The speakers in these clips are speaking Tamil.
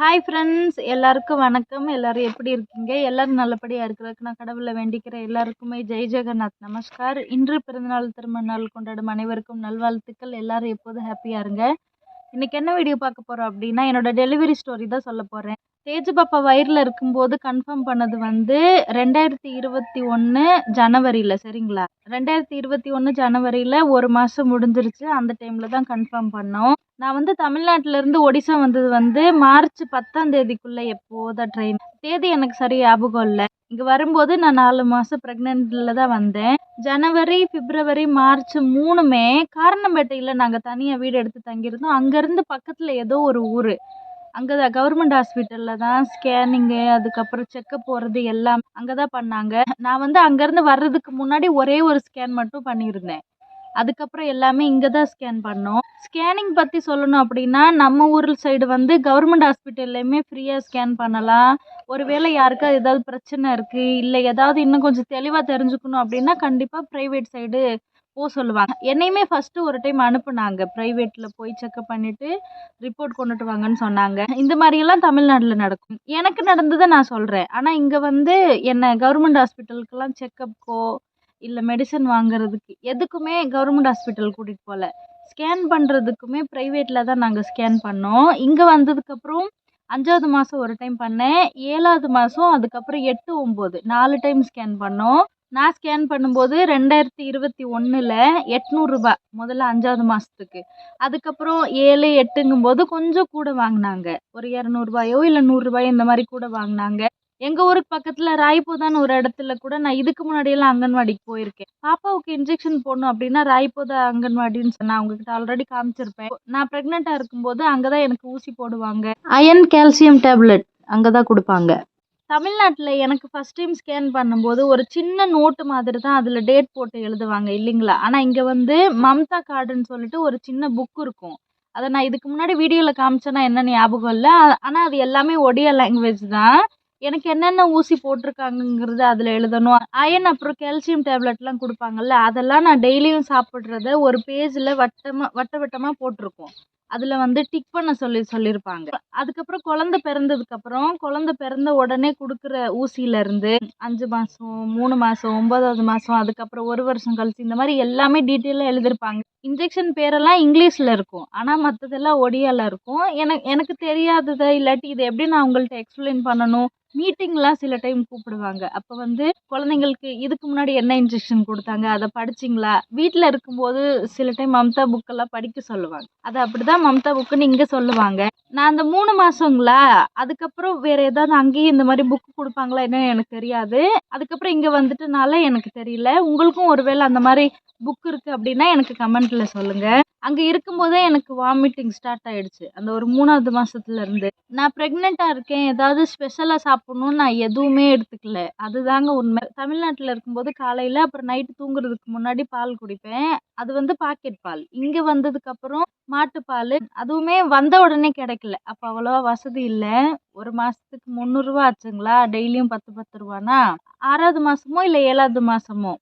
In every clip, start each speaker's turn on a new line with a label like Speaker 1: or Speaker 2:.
Speaker 1: ஹாய் ஃப்ரெண்ட்ஸ் எல்லாருக்கும் வணக்கம். எல்லோரும் எப்படி இருக்கீங்க? எல்லோரும் நல்லபடியாக இருக்கிறதுக்கு நான் கடவுளை வேண்டிக்கிற எல்லாருக்குமே ஜெய் ஜெகநாத். நமஸ்கார். இன்று பிறந்தநாள் திருமண நாள் கொண்டாடும் அனைவருக்கும் நல்வாழ்த்துக்கள். எல்லோரும் எப்போதும் ஹாப்பியாக இருங்க. இன்னைக்கு என்ன வீடியோ பார்க்க போகிறோம் அப்படின்னா என்னோட டெலிவரி ஸ்டோரி தான் சொல்ல போகிறேன் தேஜபாப்பா வயிறில் இருக்கும்போது கன்ஃபார்ம் பண்ணது வந்து ரெண்டாயிரத்தி இருபத்தி ஒன்று ஜனவரியில் சரிங்களா? ரெண்டாயிரத்தி இருபத்தி ஒன்று ஜனவரியில் ஒரு மாதம் முடிஞ்சிருச்சு. அந்த டைமில் தான் கன்ஃபார்ம் பண்ணோம். நான் வந்து தமிழ்நாட்டிலேருந்து ஒடிசா வந்தது வந்து மார்ச் பத்தாம் தேதிக்குள்ளே எப்போதான் ட்ரெயின் தேதி எனக்கு சரி ஞாபகம் இல்லை. இங்கே வரும்போது நான் நாலு மாதம் ப்ரெக்னென்ட்டில் தான் வந்தேன். ஜனவரி பிப்ரவரி மார்ச் மூணுமே காரணம்பேட்டையில் நாங்கள் தனியாக வீடு எடுத்து தங்கியிருந்தோம். அங்கேருந்து பக்கத்தில் ஏதோ ஒரு ஊர். அங்கே தான் கவர்மெண்ட் ஹாஸ்பிட்டலில் தான் ஸ்கேனிங்கு அதுக்கப்புறம் செக்கப் போகிறது எல்லாம் அங்கே தான் பண்ணாங்க. நான் வந்து அங்கேருந்து வர்றதுக்கு முன்னாடி ஒரே ஒரு ஸ்கேன் மட்டும் பண்ணியிருந்தேன். அதுக்கப்புறம் எல்லாமே இங்கே தான் ஸ்கேன் பண்ணோம். ஸ்கேனிங் பற்றி சொல்லணும் அப்படின்னா நம்ம ஊர் சைடு வந்து கவர்மெண்ட் ஹாஸ்பிட்டல்லையுமே ஃப்ரீயாக ஸ்கேன் பண்ணலாம். ஒருவேளை யாருக்கா ஏதாவது பிரச்சனை இருக்குது இல்லை ஏதாவது இன்னும் கொஞ்சம் தெளிவாக தெரிஞ்சுக்கணும் அப்படின்னா கண்டிப்பாக ப்ரைவேட் சைடு போக சொல்லுவாங்க? என்னையுமே ஃபஸ்ட்டு ஒரு டைம் அனுப்புனாங்க. ப்ரைவேட்டில் போய் செக்கப் பண்ணிவிட்டு ரிப்போர்ட் கொண்டுட்டு வாங்கன்னு சொன்னாங்க. இந்த மாதிரியெல்லாம் தமிழ்நாட்டில் நடக்கும். எனக்கு நடந்ததை நான் சொல்கிறேன் ஆனால் இங்கே வந்து என்னை கவர்மெண்ட் ஹாஸ்பிட்டலுக்கெல்லாம் செக்கப்க்கோ இல்லை மெடிசன் வாங்குறதுக்கு எதுக்குமே கவர்மெண்ட் ஹாஸ்பிட்டல் கூட்டிகிட்டு போகல ஸ்கேன் பண்ணுறதுக்குமே ப்ரைவேட்டில் தான் நாங்கள் ஸ்கேன் பண்ணோம். இங்கே வந்ததுக்கப்புறம் அஞ்சாவது மாதம் ஒரு டைம் பண்ணேன். ஏழாவது மாதம் அதுக்கப்புறம் எட்டு ஒம்பது நாலு டைம் ஸ்கேன் பண்ணோம். நான் ஸ்கேன் பண்ணும்போது ரெண்டாயிரத்தி இருபத்தி ஒன்றில் எட்நூறுரூபா முதல்ல அஞ்சாவது மாதத்துக்கு அதுக்கப்புறம் ஏழு எட்டுங்கும்போது கொஞ்சம் கூட வாங்கினாங்க. ஒரு இரநூறுபாயோ இல்லை நூறுரூபாயோ இந்த மாதிரி கூட வாங்கினாங்க. எங்கள் ஊருக்கு பக்கத்தில் ராய்போதான்னு ஒரு இடத்துல கூட நான் இதுக்கு முன்னாடியெல்லாம் அங்கன்வாடிக்கு போயிருக்கேன். பாப்பாவுக்கு இன்ஜெக்ஷன் போடணும் அப்படின்னா ராய்போதா அங்கன்வாடின்னு சொன்னேன் அவங்கக்கிட்ட ஆல்ரெடி காமிச்சிருப்பேன். நான் ப்ரெக்னெண்ட்டாக இருக்கும்போது அங்கே தான் எனக்கு ஊசி போடுவாங்க. அயன் கால்சியம் டேப்லெட் அங்கே தான் கொடுப்பாங்க. தமிழ்நாட்டில் எனக்கு ஃபஸ்ட் டைம் ஸ்கேன் பண்ணும்போது ஒரு சின்ன நோட்டு மாதிரி தான் அதில் டேட் போட்டு எழுதுவாங்க இல்லைங்களா? ஆனால் இங்கே வந்து மம்தா கார்டுன்னு சொல்லிட்டு ஒரு சின்ன புக் இருக்கும். அதை நான் இதுக்கு முன்னாடி வீடியோவில் காமிச்சேன்னா என்னன்னு ஞாபகம் இல்லை. ஆனால் அது எல்லாமே ஒடியா லாங்குவேஜ் தான். எனக்கு என்னென்ன ஊசி போட்டிருக்காங்கங்கிறது அதில் எழுதணும். அயன் அப்புறம் கால்சியம் டேப்லெட்லாம் கொடுப்பாங்கல்ல அதெல்லாம் நான் டெய்லியும் சாப்பிட்றத ஒரு பேஜில் வட்டமாக வட்ட வட்டமாக போட்டிருக்கோம். அதில் வந்து டிக் பண்ண சொல்லி சொல்லியிருப்பாங்க அதுக்கப்புறம் குழந்த பிறந்ததுக்கப்புறம் குழந்த பிறந்த உடனே கொடுக்குற ஊசியிலேருந்து அஞ்சு மாதம் மூணு மாதம் ஒம்பதாவது மாதம் அதுக்கப்புறம் ஒரு வருஷம் கழிச்சு இந்த மாதிரி எல்லாமே டீட்டெயிலாக எழுதியிருப்பாங்க இன்ஜெக்ஷன் பேரெல்லாம் இங்கிலீஷில் இருக்கும். ஆனால் மற்றதெல்லாம் ஒடியாவில் இருக்கும். எனக்கு எனக்கு தெரியாததை இல்லாட்டி இதை எப்படி நான் உங்கள்கிட்ட எக்ஸ்பிளைன் பண்ணணும்? மீட்டிங்லாம் சில டைம் கூப்பிடுவாங்க. அப்போ வந்து குழந்தைங்களுக்கு இதுக்கு முன்னாடி என்ன இன்ஜெக்ஷன் கொடுத்தாங்க? அதை படிச்சிங்களா? வீட்டில் இருக்கும்போது சில டைம் மம்தா புக்கெல்லாம் படிக்க சொல்லுவாங்க. அது அப்படி தான் மம்தா புக்குன்னு இங்கே சொல்லுவாங்க. நான் அந்த மூணு மாதங்களா அதுக்கப்புறம் வேறு ஏதாவது அங்கேயும் இந்த மாதிரி புக்கு கொடுப்பாங்களா? என்னன்னு எனக்கு தெரியாது. அதுக்கப்புறம் இங்கே வந்துட்டனால எனக்கு தெரியல. உங்களுக்கும் ஒருவேளை அந்த மாதிரி புக் இருக்குது அப்படின்னா எனக்கு கமெண்ட்டில் சொல்லுங்கள் அங்கே இருக்கும்போதே எனக்கு வாமிட்டிங் ஸ்டார்ட் ஆகிடுச்சு அந்த ஒரு மூணாவது மாதத்துலேருந்து நான் ப்ரெக்னெண்ட்டாக இருக்கேன். ஏதாவது ஸ்பெஷலாக சாப்பிட்ணுன்னு நான் எதுவுமே எடுத்துக்கல. அதுதாங்க உண்மை. தமிழ்நாட்டில் இருக்கும்போது காலையில் அப்புறம் நைட்டு தூங்குறதுக்கு முன்னாடி பால் குடிப்பேன். அது வந்து பாக்கெட் பால். இங்கே வந்ததுக்கப்புறம் மாட்டுப்பால் அதுவுமே வந்த உடனே கிடைக்கல. அப்போ அவ்வளோவா வசதி இல்லை. ஒரு மாதத்துக்கு முந்நூறுரூவா ஆச்சுங்களா? டெய்லியும் பத்து பத்து ரூபானா? ஆறாவது மாதமோ இல்லை ஏழாவது மாதமோ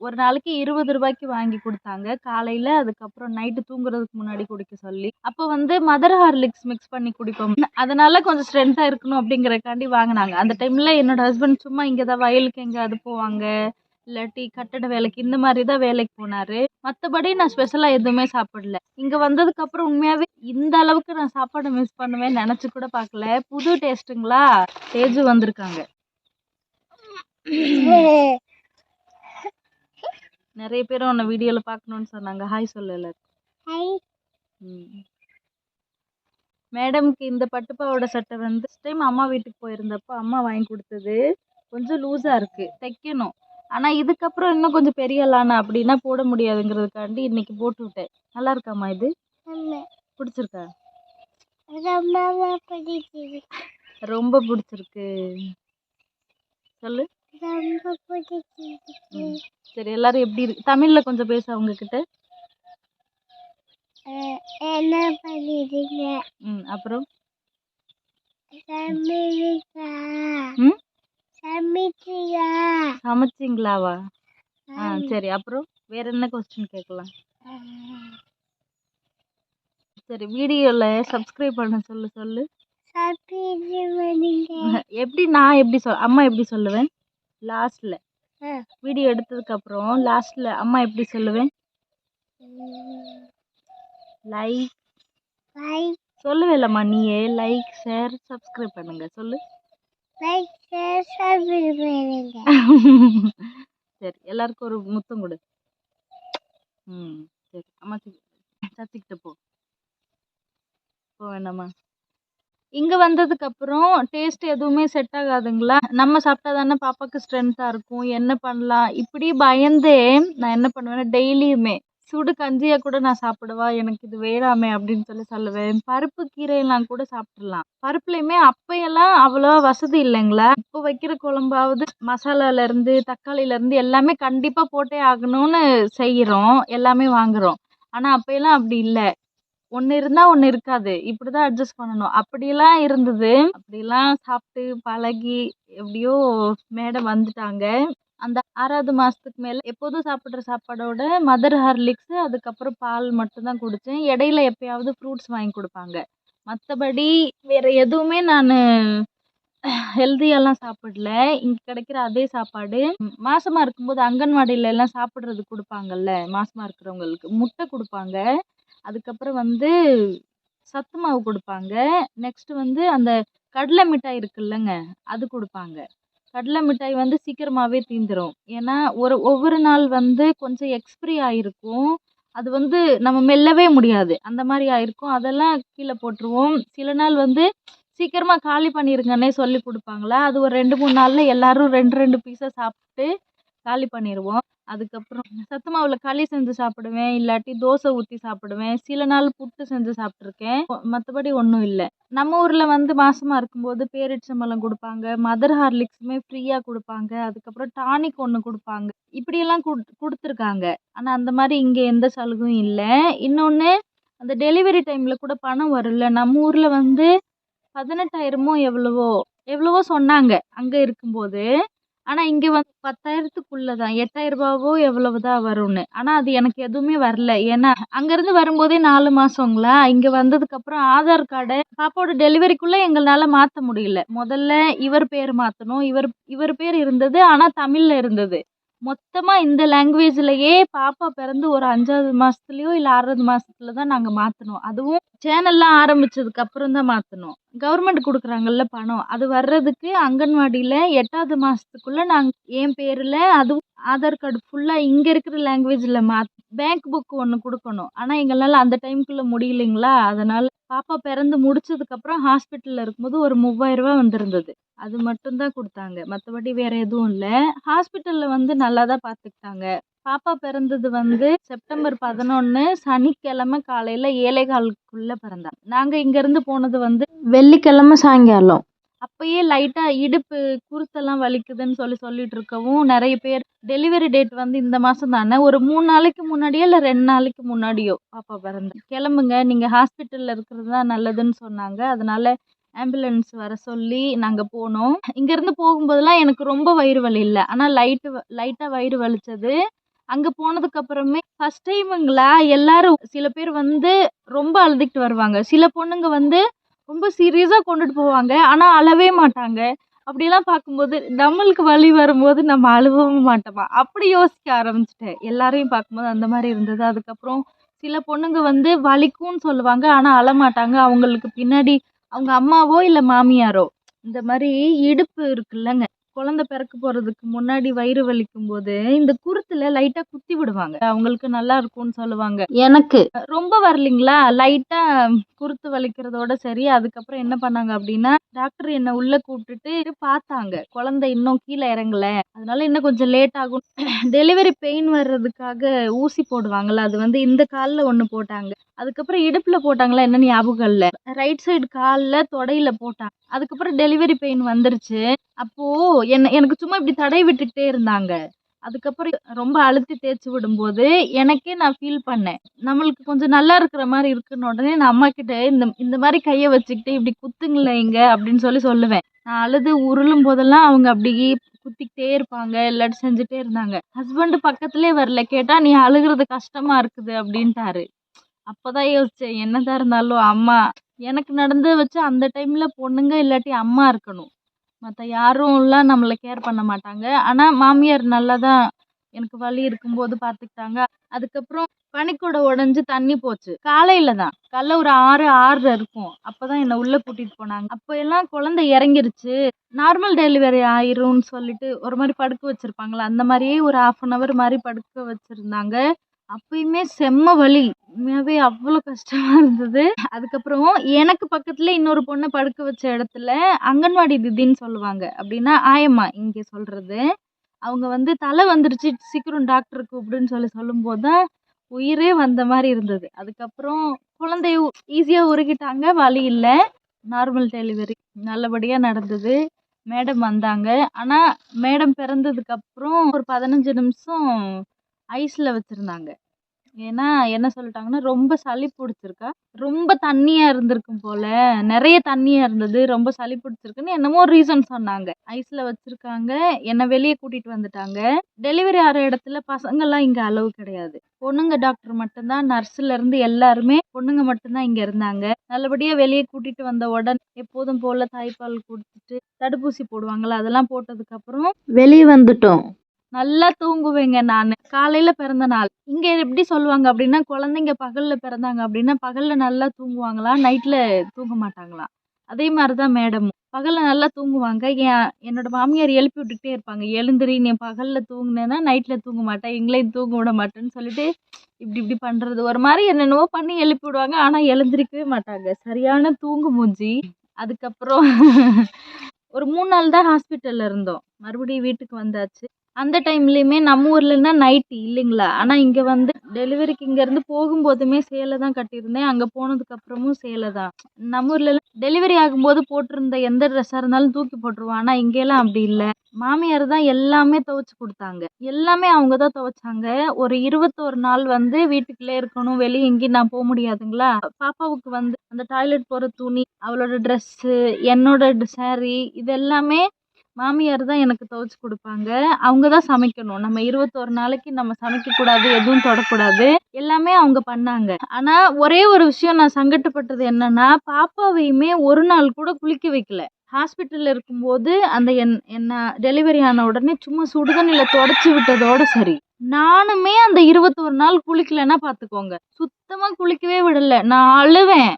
Speaker 1: ஒரு நாளைக்கு இருபது ரூபாய்க்கு வாங்கி கொடுத்தாங்க. காலையில் அதுக்கப்புறம் நைட்டு தூங்குறதுக்கு முன்னாடி குடிக்க சொல்லி. அப்போ வந்து மதர் ஹார்லிக்ஸ் மிக்ஸ் பண்ணி குடிப்போம். அதனால கொஞ்சம் ஸ்ட்ரென்த்தாக இருக்கணும் அப்படிங்கிறக்காண்டி வாங்கினாங்க. அந்த டைமில் என்னோட ஹஸ்பண்ட் சும்மா இங்கே தான் வயலுக்கு எங்கேயாவது போவாங்க. இல்லாட்டி கட்டட வேலைக்கு இந்த மாதிரி தான் வேலைக்கு போனார். மற்றபடி நான் ஸ்பெஷலாக எதுவுமே சாப்பிடல. இங்கே வந்ததுக்கப்புறம் உண்மையாகவே இந்த அளவுக்கு நான் சாப்பாடு மிஸ் பண்ணுவேன் நினச்சி கூட பார்க்கல. புது டேஸ்ட்டுங்களா தேஜு வந்திருக்காங்க. நிறைய பேர் உன்னை வீடியோவில் பார்க்கணுன்னு சொன்னாங்க. ஹாய் சொல்லல மேடம்க்கு இந்த பட்டுப்பாவோட சட்டை வந்து டைம் அம்மா வீட்டுக்கு போயிருந்தப்போ அம்மா வாங்கி கொடுத்தது கொஞ்சம் லூஸாக இருக்குது தைக்கணும். ஆனால் இதுக்கப்புறம் இன்னும் கொஞ்சம் பெரிய லானா அப்படின்னா போட முடியாதுங்கிறதுக்காண்டி இன்னைக்கு போட்டு விட்டேன். நல்லா இருக்காம்மா இது? பிடிச்சிருக்கா? ரொம்ப பிடிச்சிருக்கு. சொல்லு. சரி எல்லாரும் எப்படி இருக்கு தமிழ்ல கொஞ்சம் பேச அவங்க கிட்ட
Speaker 2: என்ன பண்ணிடுங்க
Speaker 1: ம் அப்புறம்? சமைச்சிங்களாவா? ஆ சரி அப்புறம்? வேற என்ன கொஸ்டின் கேட்கலாம்? சரி வீடியோவில் சப்ஸ்கிரைப் பண்ண சொல்லு சொல்லு. எப்படி நான் எப்படி சொல் அம்மா எப்படி சொல்லுவேன்? லாஸ்ட்ல
Speaker 2: ஆ.
Speaker 1: வீடியோ எடுத்ததுக்கு அப்புறம் லாஸ்ட்ல அம்மா எப்படி சொல்லுவேன் லைக்
Speaker 2: லைக்
Speaker 1: சொல்லுவேலம்மா நீயே லைக் ஷேர் சப்ஸ்கிரைப் பண்ணுங்க சொல்லு
Speaker 2: லைக் ஷேர் சாப்பிடுவீங்க
Speaker 1: சரி எல்லாருக்கும் ஒரு முத்தம் கொடு ம் சரி அம்மா சச்சிக்கிட்ட போ போ வேணாமா இங்கே வந்ததுக்கு அப்புறம் டேஸ்ட் எதுவுமே செட் ஆகாதுங்களா? நம்ம சாப்பிட்டா தானே பாப்பாக்கு ஸ்ட்ரென்த்தாக இருக்கும். என்ன பண்ணலாம்? இப்படி பயந்தே நான் என்ன பண்ணுவேன்னா டெய்லியுமே சுடு கஞ்சியாக கூட நான் சாப்பிடுவா? எனக்கு இது வேணாமே அப்படின்னு சொல்லி சொல்லுவேன். பருப்பு கீரையெல்லாம் கூட சாப்பிட்றலாம் பருப்புலையுமே அப்பையெல்லாம் அவ்வளோவா வசதி இல்லைங்களா? இப்போ வைக்கிற குழம்பாவது மசாலாலேருந்து தக்காளியிலேருந்து எல்லாமே கண்டிப்பாக போட்டே ஆகணும்னு செய்கிறோம் எல்லாமே வாங்குறோம். ஆனால் அப்பையெல்லாம் அப்படி இல்லை. ஒன்று இருந்தால் ஒன்று இருக்காது. இப்படி தான் அட்ஜஸ்ட் பண்ணணும். அப்படிலாம் இருந்தது. அப்படிலாம் சாப்பிட்டு பழகி எப்படியோ மேடம் வந்துட்டாங்க. அந்த ஆறாவது மாதத்துக்கு மேலே எப்போதும் சாப்பிட்ற சாப்பாடோட மதர் ஹார்லிக்ஸு அதுக்கப்புறம் பால் மட்டும்தான் குடித்தேன் இடையில எப்பயாவது ஃப்ரூட்ஸ் வாங்கி கொடுப்பாங்க. மற்றபடி வேறு எதுவுமே நான் ஹெல்த்தியெல்லாம் சாப்பிடல. இங்கே கிடைக்கிற அதே சாப்பாடு. மாசமாக இருக்கும்போது அங்கன்வாடியில எல்லாம் சாப்பிட்றது கொடுப்பாங்கல்ல? மாசமாக இருக்கிறவங்களுக்கு. முட்டை கொடுப்பாங்க. அதுக்கப்புறம் வந்து சத்து மாவு கொடுப்பாங்க. நெக்ஸ்ட் வந்து அந்த கடலை மிட்டாய் இருக்குல்லங்க அது கொடுப்பாங்க. கடலை மிட்டாய் வந்து சீக்கிரமாகவே தீந்துரும். ஏன்னா ஒரு ஒவ்வொரு நாள் வந்து கொஞ்சம் எக்ஸ்பிரி ஆகிருக்கும் அது வந்து நம்ம மெல்லவே முடியாது. அந்த மாதிரி ஆயிருக்கும். அதெல்லாம் கீழே போட்டுருவோம். சில நாள் வந்து சீக்கிரமாக காலி பண்ணிருங்கன்னே சொல்லி கொடுப்பாங்களா? அது ஒரு ரெண்டு மூணு நாளில் எல்லோரும் ரெண்டு ரெண்டு பீஸாக சாப்பிட்டு காலி பண்ணிடுவோம் அதுக்கப்புறம் சத்து மாவில் களி செஞ்சு சாப்பிடுவேன். இல்லாட்டி தோசை ஊற்றி சாப்பிடுவேன். சில நாள் புட்டு செஞ்சு சாப்பிட்ருக்கேன் மற்றபடி ஒன்றும் இல்லை. நம்ம ஊரில் வந்து மாசமாக இருக்கும்போது பேரிச்சம்பழம் கொடுப்பாங்க. மதர் ஹார்லிக்ஸுமே ஃப்ரீயாக கொடுப்பாங்க. அதுக்கப்புறம் டானிக் ஒன்று கொடுப்பாங்க. இப்படியெல்லாம் குடு கொடுத்துருக்காங்க. ஆனால் அந்த மாதிரி இங்கே எந்த சலுகையும் இல்லை. இன்னொன்று அந்த டெலிவரி டைமில் கூட பணம் வரும்ல. நம்ம ஊரில் வந்து பதினெட்டாயிரமோ எவ்வளவோ எவ்வளவோ சொன்னாங்க. அங்கே இருக்கும்போது ஆனால் இங்கே வந்து பத்தாயிரத்துக்குள்ளே தான் எட்டாயிரரூபாவோ எவ்வளவு தான் வரும்னு. ஆனால் அது எனக்கு எதுவுமே வரல. ஏன்னா அங்கேருந்து வரும்போதே நாலு மாதங்களா இங்கே வந்ததுக்கப்புறம் ஆதார் கார்டை பாப்பாவோட டெலிவரிக்குள்ளே எங்களால் மாற்ற முடியல. முதல்ல இவர் பேர் மாற்றணும் இவர் இவர் பேர் இருந்தது ஆனால் தமிழில் இருந்தது. மொத்தமாக இந்த லாங்குவேஜ்லேயே பாப்பா பிறந்து ஒரு அஞ்சாவது மாதத்துலையோ இல்லை ஆறாவது மாதத்துல தான் நாங்கள் மாற்றினோம் அதுவும் சேனல்லாம் ஆரம்பித்ததுக்கு அப்புறம் தான் மாற்றணும் கவர்மெண்ட் கொடுக்குறாங்கல்ல பணம். அது வர்றதுக்கு அங்கன்வாடியில் எட்டாவது மாதத்துக்குள்ளே நாங்கள் என் பேரில் அதுவும் ஆதார் கார்டு ஃபுல்லாக இங்கே இருக்கிற லாங்குவேஜில் மா பேங்க் புக் ஒன்று கொடுக்கணும். ஆனால் எங்களால் அந்த டைமுக்குள்ளே முடியலைங்களா? அதனால் பாப்பா பிறந்து முடிச்சதுக்கப்புறம் ஹாஸ்பிட்டலில் இருக்கும்போது ஒரு மூவாயிரரூபா வந்திருந்தது. அது மட்டும்தான் கொடுத்தாங்க. மற்றபடி வேறு எதுவும் இல்லை. ஹாஸ்பிட்டலில் வந்து நல்லா தான் பார்த்துக்கிட்டாங்க பாப்பா பிறந்தது வந்து செப்டம்பர் பதினொன்று சனிக்கிழமை காலையில் ஏழே காலுக்குள்ளே பிறந்தாங்க நாங்கள் இங்கேருந்து போனது வந்து வெள்ளிக்கிழமை சாயங்காலம். அப்பயே லைட்டாக இடுப்பு குருத்தெல்லாம் வலிக்குதுன்னு சொல்லி சொல்லிட்டு இருக்கவும் நிறைய பேர் டெலிவரி டேட் வந்து இந்த மாதம் தானே ஒரு மூணு நாளைக்கு முன்னாடியோ இல்லை ரெண்டு நாளைக்கு முன்னாடியோ பாப்பா பிறந்த. கிளம்புங்க நீங்கள் ஹாஸ்பிட்டலில் இருக்கிறது தான் நல்லதுன்னு சொன்னாங்க. அதனால ஆம்புலன்ஸ் வர சொல்லி நாங்கள் போனோம். இங்கேருந்து போகும்போதெல்லாம் எனக்கு ரொம்ப வயிறு வலி இல்லை. ஆனால் லைட்டு லைட்டாக வயிறு வலிச்சது. அங்கே போனதுக்கு அப்புறமே ஃபர்ஸ்ட் டைமுங்களா எல்லாரும் சில பேர் வந்து ரொம்ப அழுதுகிட்டு வருவாங்க. சில பொண்ணுங்க வந்து ரொம்ப சீரியஸாக கொண்டுட்டு போவாங்க. ஆனால் அழவே மாட்டாங்க. அப்படிலாம் பார்க்கும்போது நம்மளுக்கு வழி வரும்போது நம்ம அழுவவும் மாட்டோமா? அப்படி யோசிக்க ஆரம்பிச்சிட்டேன். எல்லாரையும் பார்க்கும்போது அந்த மாதிரி இருந்தது. அதுக்கப்புறம் சில பொண்ணுங்க வந்து வலிக்கும்னு சொல்லுவாங்க. ஆனால் அழமாட்டாங்க. அவங்களுக்கு பின்னாடி அவங்க அம்மாவோ இல்லை மாமியாரோ இந்த மாதிரி இடுப்பு இருக்குல்லங்க. குழந்தை பிறக்க போகிறதுக்கு முன்னாடி வயிறு வலிக்கும் போது இந்த குருத்தில் லைட்டாக குத்தி விடுவாங்க. அவங்களுக்கு நல்லா இருக்கும்னு சொல்லுவாங்க. எனக்கு. ரொம்ப வரலைங்களா? லைட்டாக குருத்து வலிக்கிறதோட சரி அதுக்கப்புறம் என்ன பண்ணாங்க அப்படின்னா டாக்டர் என்னை உள்ளே கூப்பிட்டுட்டு பார்த்தாங்க. குழந்தை இன்னும் கீழே இறங்கல. அதனால இன்னும் கொஞ்சம் லேட் ஆகும். டெலிவரி பெயின் வர்றதுக்காக ஊசி போடுவாங்கல்ல அது வந்து இந்த காலில் ஒன்று போட்டாங்க. அதுக்கப்புறம் இடுப்பில் போட்டாங்களா என்னன்னு ஞாபகம் இல்லை. ரைட் சைடு காலில் தொடையில போட்டாங்க. அதுக்கப்புறம் டெலிவரி பெயின் வந்துருச்சு. அப்போது என்ன எனக்கு சும்மா இப்படி தடை விட்டுக்கிட்டே இருந்தாங்க. அதுக்கப்புறம் ரொம்ப அழுத்தி தேய்ச்சி விடும்போது எனக்கே நான் ஃபீல் பண்ணேன். நம்மளுக்கு கொஞ்சம் நல்லா இருக்கிற மாதிரி இருக்குன்னு உடனே நான் அம்மா கிட்ட இந்த இந்த மாதிரி கையை வச்சுக்கிட்டு இப்படி குத்துங்களேன் இங்க அப்படின்னு சொல்லி சொல்லுவேன். நான் அழுது உருளும் போதெல்லாம் அவங்க அப்படி குத்திக்கிட்டே இருப்பாங்க இல்லாட்டி செஞ்சுட்டே இருந்தாங்க. ஹஸ்பண்டு பக்கத்துலேயே வரல கேட்டால் நீ அழுகிறது கஷ்டமா இருக்குது அப்படின்ட்டாரு. அப்போதான் யோசிச்சேன் என்னதான் இருந்தாலும் அம்மா எனக்கு நடந்து வச்சு அந்த டைமில் பொண்ணுங்க இல்லாட்டி அம்மா இருக்கணும். மற்ற யாரும்லாம் நம்மளை கேர் பண்ண மாட்டாங்க. ஆனால் மாமியார் நல்லா தான் எனக்கு வலி இருக்கும்போது பார்த்துக்கிட்டாங்க அதுக்கப்புறம் பனிக்கூடை உடஞ்சி தண்ணி போச்சு. காலையில் தான். காலைல ஒரு ஆறு ஆறு இருக்கும். அப்போ தான் என்னை உள்ளே கூட்டிகிட்டு போனாங்க. அப்போ எல்லாம் குழந்தை இறங்கிருச்சு. நார்மல் டெலிவரி ஆயிரும்னு சொல்லிட்டு ஒரு மாதிரி படுக்க வச்சுருப்பாங்களா அந்த மாதிரியே ஒரு ஆஃப் அன் ஹவர் மாதிரி படுக்க வச்சுருந்தாங்க. அப்பயுமே செம்ம வலி. உண்மையாகவே அவ்வளோ கஷ்டமாக இருந்தது. அதுக்கப்புறம் எனக்கு பக்கத்தில் இன்னொரு பொண்ணை படுக்க வச்ச இடத்துல அங்கன்வாடி திதின்னு சொல்லுவாங்க. அப்படின்னா ஆயம்மா இங்கே சொல்கிறது அவங்க வந்து தலை வந்துருச்சு சீக்கிரம் டாக்டர் கூப்பிடுன்னு சொல்லி சொல்லும்போது தான் உயிரே வந்த மாதிரி இருந்தது. அதுக்கப்புறம் குழந்தைய ஈஸியாக உருகிட்டாங்க. வலி இல்லை. நார்மல் டெலிவரி நல்லபடியாக நடந்தது. மேடம் வந்தாங்க. ஆனால் மேடம் பிறந்ததுக்கப்புறம் ஒரு பதினஞ்சு நிமிஷம் ஐஸில் வச்சுருந்தாங்க. ஏன்னா என்ன சொல்லிட்டாங்கன்னா ரொம்ப சளி பிடிச்சிருக்கா. ரொம்ப தண்ணியாக இருந்திருக்கும் போல். நிறைய தண்ணியாக இருந்தது. ரொம்ப சளி பிடிச்சிருக்குன்னு என்னமோ ரீசன் சொன்னாங்க. ஐஸில் வச்சுருக்காங்க. என்னை வெளியே கூட்டிகிட்டு வந்துட்டாங்க. டெலிவரி ஆகிற இடத்துல பசங்கள்லாம் இங்கே அளவு கிடையாது. பொண்ணுங்க டாக்டர் மட்டும்தான். நர்ஸுலேருந்து எல்லாருமே பொண்ணுங்க மட்டும்தான் இங்கே இருந்தாங்க. நல்லபடியாக வெளியே கூட்டிகிட்டு வந்த உடனே எப்போதும் போல் தாய்ப்பால் கொடுத்துட்டு தடுப்பூசி போடுவாங்கள்ல அதெல்லாம் போட்டதுக்கப்புறம் வெளியே வந்துட்டோம். நல்லா தூங்குவேங்க நான். காலையில் பிறந்த நாள். இங்கே எப்படி சொல்லுவாங்க அப்படின்னா குழந்தைங்க பகலில் பிறந்தாங்க அப்படின்னா பகலில் நல்லா தூங்குவாங்களாம் நைட்டில் தூங்க மாட்டாங்களாம் அதே மாதிரி தான் மேடமும். பகலில் நல்லா தூங்குவாங்க. என் என்னோட மாமியார் எழுப்பி விட்டுக்கிட்டே இருப்பாங்க. எழுந்திரி நீ பகலில் தூங்குனேன்னா நைட்டில் தூங்க மாட்டேன். எங்களையும் தூங்க விட மாட்டேன்னு சொல்லிட்டு இப்படி இப்படி பண்ணுறது ஒரு மாதிரி என்னென்னவோ பண்ணி எழுப்பி விடுவாங்க. ஆனால் எழுந்திரிக்கவே மாட்டாங்க. சரியான தூங்கு மூஞ்சி. அதுக்கப்புறம் ஒரு மூணு நாள் தான் ஹாஸ்பிட்டலில் இருந்தோம். மறுபடியும் வீட்டுக்கு வந்தாச்சு. அந்த டைம்லேயுமே நம்ம ஊர்லன்னா நைட்டு இல்லைங்களா? ஆனால் இங்கே வந்து டெலிவரிக்கு இங்கேருந்து போகும்போதுமே சேலை தான் கட்டியிருந்தேன். அங்கே போனதுக்கப்புறமும் சேலை தான். நம்ம ஊர்லலாம் டெலிவரி ஆகும்போது போட்டிருந்த எந்த ட்ரெஸ்ஸாக இருந்தாலும் தூக்கி போட்டுருவோம். ஆனால் இங்கேலாம் அப்படி இல்லை. மாமியார் தான் எல்லாமே துவைச்சி கொடுத்தாங்க. எல்லாமே அவங்க தான் துவைச்சாங்க. ஒரு இருபத்தோரு நாள் வந்து வீட்டுக்குள்ளே இருக்கணும். வெளியே எங்கேயும் நான் போக முடியாதுங்களா? பாப்பாவுக்கு வந்து அந்த டாய்லெட் போகிற துணி அவளோட ட்ரெஸ்ஸு என்னோட சாரீ இது எல்லாமே மாமியார் தான் எனக்கு துவைச்சி கொடுப்பாங்க. அவங்க தான் சமைக்கணும். நம்ம இருபத்தோரு நாளைக்கு நம்ம சமைக்கக்கூடாது எதுவும் தொடக்கூடாது. எல்லாமே அவங்க பண்ணாங்க. ஆனால் ஒரே ஒரு விஷயம் நான் சங்கட்டப்பட்டது என்னன்னா பாப்பாவையுமே ஒரு நாள் கூட குளிக்க வைக்கல. ஹாஸ்பிட்டலில் இருக்கும்போது அந்த என் என்ன டெலிவரி ஆன உடனே சும்மா சுடுதண்ணியில் தொடச்சி விட்டதோட சரி. நானுமே அந்த இருபத்தோரு நாள் குளிக்கலைன்னா பார்த்துக்கோங்க சுத்தமாக குளிக்கவே விடலை. நான் அழுவேன்.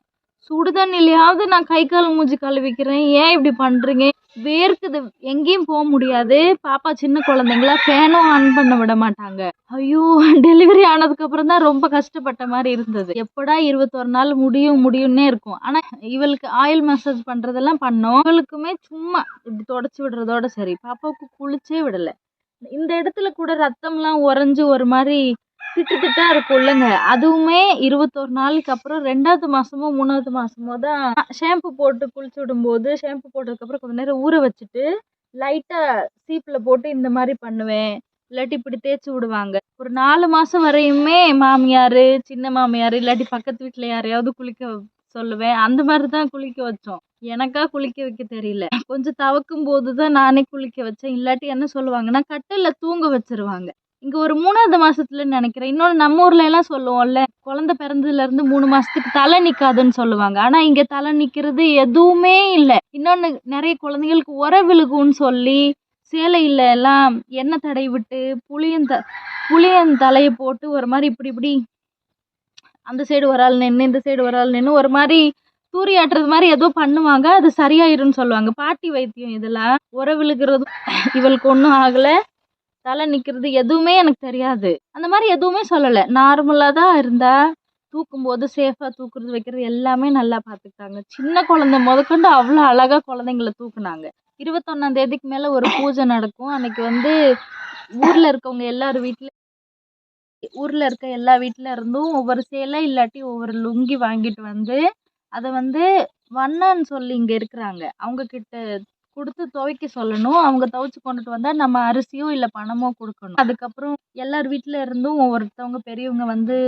Speaker 1: சுடுதண்ணிலையாவது நான் கை கால் மூஞ்சி கழுவிக்கிறேன். ஏன் இப்படி பண்ணுறீங்க வேர்க்குது. எங்கேயும் போக முடியாது. பாப்பா சின்ன குழந்தைங்களா ஃபேனும் ஆன் பண்ண விட மாட்டாங்க. ஐயோ டெலிவரி ஆனதுக்கப்புறம் தான் ரொம்ப கஷ்டப்பட்ட மாதிரி இருந்தது. எப்படா இருபத்தொரு நாள் முடியும் முடியும்னே இருக்கும். ஆனால் இவளுக்கு ஆயில் மசாஜ் பண்ணுறதெல்லாம் பண்ணோம். இவளுக்குமே சும்மா இப்படி தொடச்சி விடுறதோட சரி. பாப்பாவுக்கு குளிச்சே விடலை. இந்த இடத்துல கூட ரத்தம்லாம் உறைஞ்சி ஒரு மாதிரி திட்டு திட்டா இல்லைங்க அதுவுமே இருபத்தோரு நாளைக்கு அப்புறம் ரெண்டாவது மாசமோ மூணாவது மாசமோ தான் ஷாம்பு போட்டு குளிச்சு விடும்போது ஷாம்பு போட்டதுக்கப்புறம் கொஞ்ச நேரம் ஊற வச்சுட்டு லைட்டாக சீப்பில் போட்டு இந்த மாதிரி பண்ணுவேன். இல்லாட்டி இப்படி தேய்ச்சி விடுவாங்க. ஒரு நாலு மாதம் வரையுமே மாமியார் சின்ன மாமியார் இல்லாட்டி பக்கத்து வீட்டில் யாரையாவது குளிக்க சொல்லுவேன். அந்த மாதிரி தான் குளிக்க வச்சோம். எனக்கா குளிக்க வைக்க தெரியல. கொஞ்சம் தவக்கும் போது தான் நானே குளிக்க வச்சேன். இல்லாட்டி என்ன சொல்லுவாங்கன்னா கட்டில் தூங்க வச்சிருவாங்க. இங்கே ஒரு மூணாவது மாசத்துலன்னு நினைக்கிறேன். இன்னொன்று நம்ம ஊர்ல எல்லாம் சொல்லுவோம்ல குழந்தை பிறந்ததுல இருந்து மூணு மாசத்துக்கு தலை நிற்காதுன்னு சொல்லுவாங்க. ஆனால் இங்கே தலை நிற்கிறது எதுவுமே இல்லை. இன்னொன்று நிறைய குழந்தைங்களுக்கு உர விழுகும்னு சொல்லி சேலையில் எல்லாம் எண்ணெய் தடவி விட்டு புளியந்த புளியன் தலையை போட்டு ஒரு மாதிரி இப்படி இப்படி அந்த சைடு ஒரு ஆள் நின்று இந்த சைடு ஒரு ஆள் நின்று ஒரு மாதிரி தூரி ஆட்டுறது மாதிரி ஏதோ பண்ணுவாங்க. அது சரியாயிரும்னு சொல்லுவாங்க. பாட்டி வைத்தியம் இதெல்லாம். உர விழுகிறதும் இவளுக்கு ஒன்றும் ஆகலை. தலை நிற்கிறது எதுவுமே எனக்கு தெரியாது. அந்த மாதிரி எதுவுமே சொல்லலை. நார்மலாக தான் இருந்தால் தூக்கும்போது சேஃபாக தூக்குறது வைக்கிறது எல்லாமே நல்லா பார்த்துக்கிட்டாங்க. சின்ன குழந்தை முதற்கொண்டு அவ்வளோ அழகாக குழந்தைங்கள தூக்குனாங்க. இருபத்தொன்னாம் தேதிக்கு மேலே ஒரு பூஜை நடக்கும். அன்னைக்கு வந்து ஊரில் இருக்கவங்க எல்லார் வீட்டில் ஊரில் இருக்க எல்லா வீட்டில் இருந்தும் ஒவ்வொரு சேலை இல்லாட்டி ஒவ்வொரு லுங்கி வாங்கிட்டு வந்து அதை வந்து வண்ணன்னு சொல்லி இங்கே இருக்கிறாங்க. அவங்கக்கிட்ட கொடுத்து துவைக்க சொல்லணும். அவங்க துவைச்சு கொண்டுட்டு வந்தால் நம்ம அரிசியோ இல்லை பணமோ கொடுக்கணும். அதுக்கப்புறம் எல்லார் வீட்டில் இருந்தும் ஒவ்வொருத்தவங்க பெரியவங்க வந்து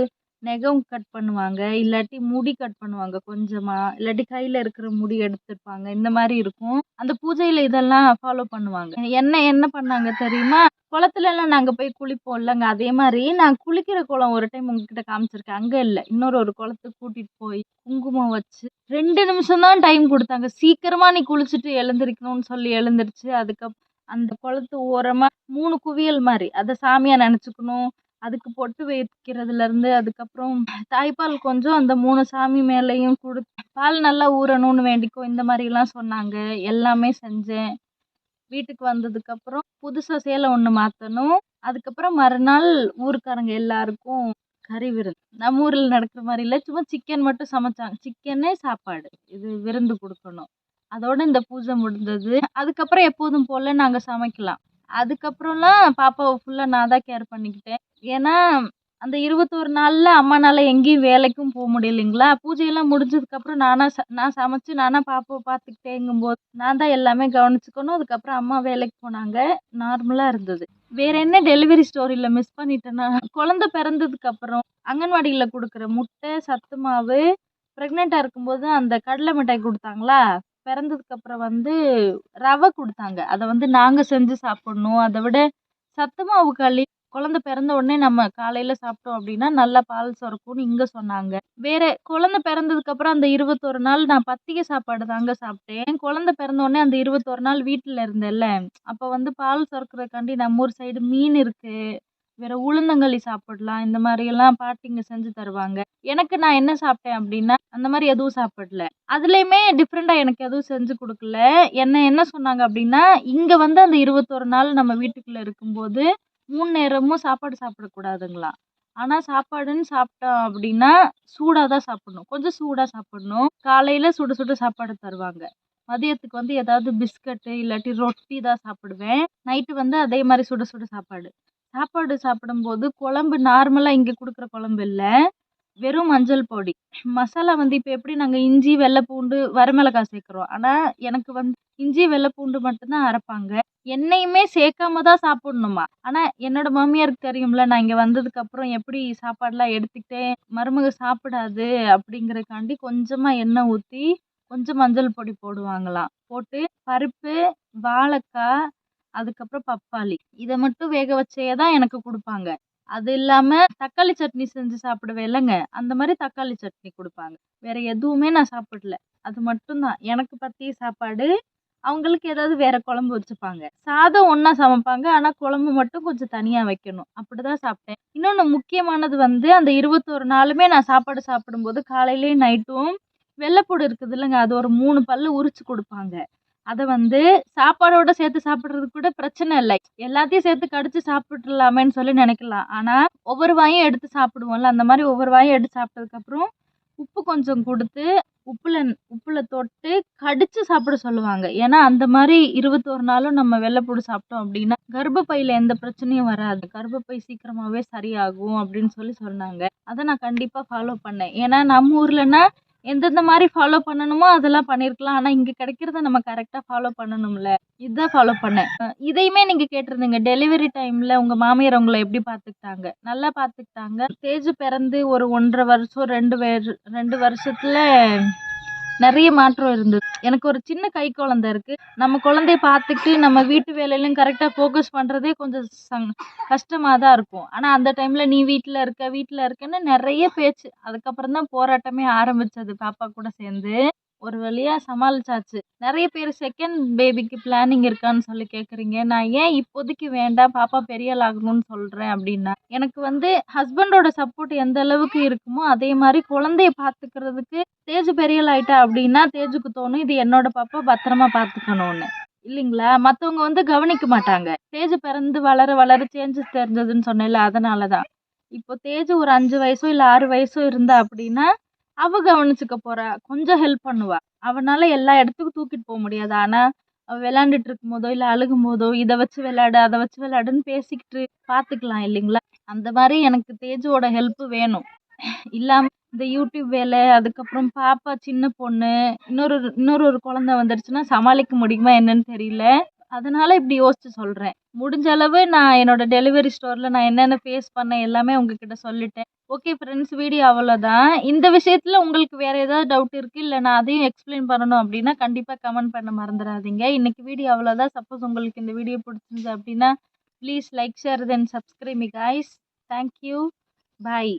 Speaker 1: நெகம் கட் பண்ணுவாங்க. இல்லாட்டி முடி கட் பண்ணுவாங்க கொஞ்சமாக இல்லாட்டி கையில் இருக்கிற முடி எடுத்துருப்பாங்க. இந்த மாதிரி இருக்கும். அந்த பூஜையில் இதெல்லாம் ஃபாலோ பண்ணுவாங்க. என்ன என்ன பண்ணாங்க தெரியுமா? குளத்துலலாம் நாங்க போய் குளிப்போம் இல்லைங்க. அதே மாதிரி நான் குளிக்கிற குளம் ஒரு டைம் உங்ககிட்ட காமிச்சிருக்கேன். அங்க இல்ல. இன்னொரு ஒரு குளத்துக்கு கூட்டிட்டு போய் குங்குமம் வச்சு ரெண்டு நிமிஷம் தான் டைம் கொடுத்தாங்க. சீக்கிரமா நீ குளிச்சுட்டு எழுந்திருக்கணும்னு சொல்லி எழுந்திருச்சு. அதுக்கப்புறம் அந்த குளத்து ஓரமா மூணு குவியல் மாதிரி. அதை சாமியா நினைச்சுக்கணும். அதுக்கு பொட்டு வைக்கிறதுல இருந்து அதுக்கப்புறம் தாய்ப்பால் கொஞ்சம் அந்த மூணு சாமி மேலேயும் கொடு பால் நல்லா ஊறணும்னு வேண்டிக்கோ இந்த மாதிரிலாம் சொன்னாங்க. எல்லாமே செஞ்சேன். வீட்டுக்கு வந்ததுக்கப்புறம் புதுசாக சேலை ஒன்று மாற்றணும் அதுக்கப்புறம் மறுநாள் ஊருக்காரங்க எல்லாருக்கும் கறி விருந்து நம்ம ஊரில் நடக்கிற மாதிரி இல்லை. சும்மா சிக்கன் மட்டும் சமைச்சாங்க. சிக்கனே சாப்பாடு. இது விருந்து கொடுக்கணும். அதோட இந்த பூஜை முடிந்தது. அதுக்கப்புறம் எப்போதும் போல் நாங்கள் சமைக்கலாம். அதுக்கப்புறம்லாம் பாப்பாவை ஃபுல்லாக நான் தான் கேர் பண்ணிக்கிட்டேன். ஏன்னா அந்த இருபத்தோரு நாளில் அம்மானால் எங்கேயும் வேலைக்கும் போக முடியலைங்களா? பூஜையெல்லாம் முடிஞ்சதுக்கப்புறம் நானாக ச நான் சமைச்சு நானாக பாப்பாவை பார்த்துக்கிட்டேங்கும்போது நான் தான் எல்லாமே கவனிச்சுக்கணும். அதுக்கப்புறம் அம்மா வேலைக்கு போனாங்க. நார்மலாக இருந்தது. வேற என்ன டெலிவரி ஸ்டோரியில் மிஸ் பண்ணிட்டேன்னா குழந்த பிறந்ததுக்கப்புறம் அங்கன்வாடியில் கொடுக்குற முட்டை சத்து மாவு ப்ரெக்னெண்ட்டாக இருக்கும்போது அந்த கடலை மிட்டாய் கொடுத்தாங்களா? பிறந்ததுக்கப்புறம் வந்து ரவை கொடுத்தாங்க. அதை வந்து நாங்கள் செஞ்சு சாப்பிட்ணும். அதை விட சத்து மாவு களி குழந்த பிறந்த உடனே நம்ம காலையில் சாப்பிட்டோம் அப்படின்னா நல்லா பால் சுரக்கும்னு இங்கே சொன்னாங்க. வேற குழந்த பிறந்ததுக்கப்புறம் அந்த இருபத்தொரு நாள் நான் பத்திகை சாப்பாடு தாங்க சாப்பிட்டேன். குழந்த பிறந்த உடனே அந்த இருபத்தொரு நாள் வீட்டில் இருந்தேன்ல. அப்போ வந்து பால் சுரக்கிறதுக்காண்டி நம்ம ஊர் சைடு மீன் இருக்குது வேற உளுந்தங்களி சாப்பிடலாம் இந்த மாதிரி எல்லாம் பாட்டிங்க செஞ்சு தருவாங்க. எனக்கு நான் என்ன சாப்பிட்டேன் அப்படின்னா அந்த மாதிரி எதுவும் சாப்பிடல. அதுலேயுமே டிஃப்ரெண்ட்டாக எனக்கு எதுவும் செஞ்சு கொடுக்கல. என்ன என்ன சொன்னாங்க அப்படின்னா இங்கே வந்து அந்த இருபத்தொரு நாள் நம்ம வீட்டுக்குள்ளே இருக்கும்போது மூணு நேரமும் சாப்பாடு சாப்பிடக்கூடாதுங்களாம். ஆனால் சாப்பாடுன்னு சாப்பிட்டோம் அப்படின்னா சூடாக தான் சாப்பிடணும். கொஞ்சம் சூடாக சாப்பிடணும். காலையில் சுட சுட சாப்பாடு தருவாங்க. மதியத்துக்கு வந்து ஏதாவது பிஸ்கட்டு இல்லாட்டி ரொட்டி தான் சாப்பிடுவேன். நைட்டு வந்து அதே மாதிரி சுட சுட சாப்பாடு. சாப்பாடு சாப்பிடும்போது குழம்பு நார்மலாக இங்கே கொடுக்குற குழம்பு இல்லை. வெறும் மஞ்சள் பொடி. மசாலா வந்து இப்போ எப்படி நாங்கள் இஞ்சி வெள்ளை பூண்டு வரமிளகாய் சேர்க்குறோம். ஆனால் எனக்கு வந்து இஞ்சி வெள்ளை பூண்டு மட்டும்தான் அரைப்பாங்க. எண்ணெயுமே சேர்க்காம தான் சாப்பிடணுமா? ஆனால் என்னோட மாமியாருக்கு தெரியும்ல நான் இங்கே வந்ததுக்கப்புறம் எப்படி சாப்பாடெலாம் எடுத்துக்கிட்டேன் மருமக சாப்பிடாது அப்படிங்கிறக்காண்டி கொஞ்சமாக எண்ணெய் ஊற்றி கொஞ்சம் மஞ்சள் பொடி போடுவாங்களாம். போட்டு பருப்பு வாழைக்காய் அதுக்கப்புறம் பப்பாளி. இதை மட்டும் வேக வச்சே தான் எனக்கு கொடுப்பாங்க. அது இல்லாமல் தக்காளி சட்னி செஞ்சு சாப்பிடுவேன் இல்லைங்க. அந்த மாதிரி தக்காளி சட்னி கொடுப்பாங்க. வேற எதுவுமே நான் சாப்பிடல. அது மட்டும்தான் எனக்கு பத்திய சாப்பாடு அவங்களுக்கு ஏதாவது வேற குழம்பு வச்சுப்பாங்க. சாதம் ஒன்றா சமைப்பாங்க. ஆனால் குழம்பு மட்டும் கொஞ்சம் தனியாக வைக்கணும். அப்படி தான் சாப்பிட்டேன். இன்னொன்று முக்கியமானது வந்து அந்த இருபத்தோரு நாளுமே நான் சாப்பாடு சாப்பிடும்போது காலையிலேயும் நைட்டும் வெள்ளைப்பூடு இருக்குது இல்லைங்க அது ஒரு மூணு பல்லு உரிச்சு கொடுப்பாங்க. அதை வந்து சாப்பாடோட சேர்த்து சாப்பிட்றது கூட பிரச்சனை இல்லை. எல்லாத்தையும் சேர்த்து கடிச்சு சாப்பிட்றலாமேன்னு சொல்லி நினைக்கலாம். ஆனால் ஒவ்வொரு வாயும் எடுத்து சாப்பிடுவோம்ல. அந்த மாதிரி ஒவ்வொரு வாயும் எடுத்து சாப்பிட்டதுக்கப்புறம் உப்பு கொஞ்சம் கொடுத்து உப்புல உப்புல தொட்டு கடிச்சு சாப்பிட சொல்லுவாங்க. ஏன்னா அந்த மாதிரி இருபத்தோரு நாளும் நம்ம வெள்ளைப்பூடு சாப்பிட்டோம் அப்படின்னா கர்ப்பப்பையில எந்த பிரச்சனையும் வராது. கர்ப்பப்பை சீக்கிரமாவே சரியாகும் அப்படின்னு சொல்லி சொன்னாங்க. அதை நான் கண்டிப்பாக ஃபாலோ பண்ணேன். ஏன்னா நம்ம ஊர்லன்னா எந்தெந்த மாதிரி ஃபாலோ பண்ணணுமோ அதெல்லாம் பண்ணியிருக்கலாம் ஆனால் இங்கே கிடைக்கிறத நம்ம கரெக்டாக ஃபாலோ பண்ணணும்ல. இதுதான் ஃபாலோ பண்ணேன். இதையுமே நீங்கள் கேட்டிருந்தீங்க. டெலிவரி டைமில் உங்கள் மாமியார் உங்களை எப்படி பார்த்துக்கிட்டாங்க? நல்லா பார்த்துக்கிட்டாங்க. ஸ்டேஜ் பிறந்து ஒரு ஒன்றரை வருஷம் ரெண்டு ரெண்டு வருஷத்தில் நிறைய மாற்றம் இருந்தது. எனக்கு ஒரு சின்ன கை குழந்தை இருக்கு. நம்ம குழந்தைய பார்த்துக்கிட்டு நம்ம வீட்டு வேலையிலும் கரெக்டாக ஃபோக்கஸ் பண்ணுறதே கொஞ்சம் சங் கஷ்டமாக தான் இருக்கும். ஆனால் அந்த டைமில் நீ வீட்டில் இருக்க வீட்டில் இருக்கன்னு நிறைய பேச்சு. அதுக்கப்புறம் தான் போராட்டமே ஆரம்பித்தது பாப்பா கூட சேர்ந்து. ஒரு வழியாக சமாளிச்சாச்சு. நிறைய பேர் செகண்ட் பேபிக்கு பிளானிங் இருக்கான்னு சொல்லி கேட்குறீங்க நான் ஏன் இப்போதைக்கு வேண்டாம் பாப்பா பெரிய ஆகணும்னு சொல்கிறேன் அப்படின்னா எனக்கு வந்து ஹஸ்பண்டோட சப்போர்ட் எந்த அளவுக்கு இருக்குமோ அதே மாதிரி குழந்தைய பார்த்துக்கிறதுக்கு தேஜு பெரியல் ஆயிட்டா அப்படின்னா தேஜுக்கு தோணும் இது என்னோட பாப்பா பத்திரமா பார்த்துக்கணும்னு. இல்லைங்களா? மற்றவங்க வந்து கவனிக்க மாட்டாங்க. தேஜு பிறந்து வளர வளர சேஞ்சஸ் தெரிஞ்சதுன்னு சொன்னேன்ல அதனால தான் இப்போ தேஜு ஒரு அஞ்சு வயசோ இல்லை ஆறு வயசோ இருந்தா அப்படின்னா அவ கவனிச்சுக்க போறா கொஞ்சம் ஹெல்ப் பண்ணுவாள் அவனால எல்லா இடத்துக்கும் தூக்கிட்டு போக முடியாது. ஆனா அவ விளையாண்டுட்டு இருக்கும் போதோ இல்லை அழுகும் போதோ இதை வச்சு விளையாடு அதை வச்சு விளையாடுன்னு பேசிக்கிட்டு பார்த்துக்கலாம் இல்லைங்களா? அந்த மாதிரி எனக்கு தேஜுவோட ஹெல்ப் வேணும். இல்லாம இந்த யூடியூப் வேலை அதுக்கப்புறம் பாப்பா சின்ன பொண்ணு இன்னொரு இன்னொரு ஒரு குழந்தை வந்துடுச்சுன்னா சமாளிக்க முடியுமா என்னன்னு தெரியல. அதனால இப்படி யோசிச்சு சொல்றேன். முடிஞ்ச அளவு நான் என்னோட டெலிவரி ஸ்டோர்ல நான் என்னென்ன ஃபேஸ் பண்ணேன் எல்லாமே உங்ககிட்ட சொல்லிட்டேன். ஓகே ஃப்ரெண்ட்ஸ் வீடியோ அவ்வளோதான் இந்த விஷயத்தில் உங்களுக்கு வேறு ஏதாவது டவுட் இருக்குது இல்லை நான் அதையும் எக்ஸ்பிளைன் பண்ணணும் அப்படின்னா கண்டிப்பாக கமெண்ட் பண்ண மறந்துடாதீங்க. இன்றைக்கி வீடியோ அவ்வளோதான் சப்போஸ் உங்களுக்கு இந்த வீடியோ பிடிச்சிருந்துச்சு அப்படின்னா please like share then subscribe me guys. Thank you bye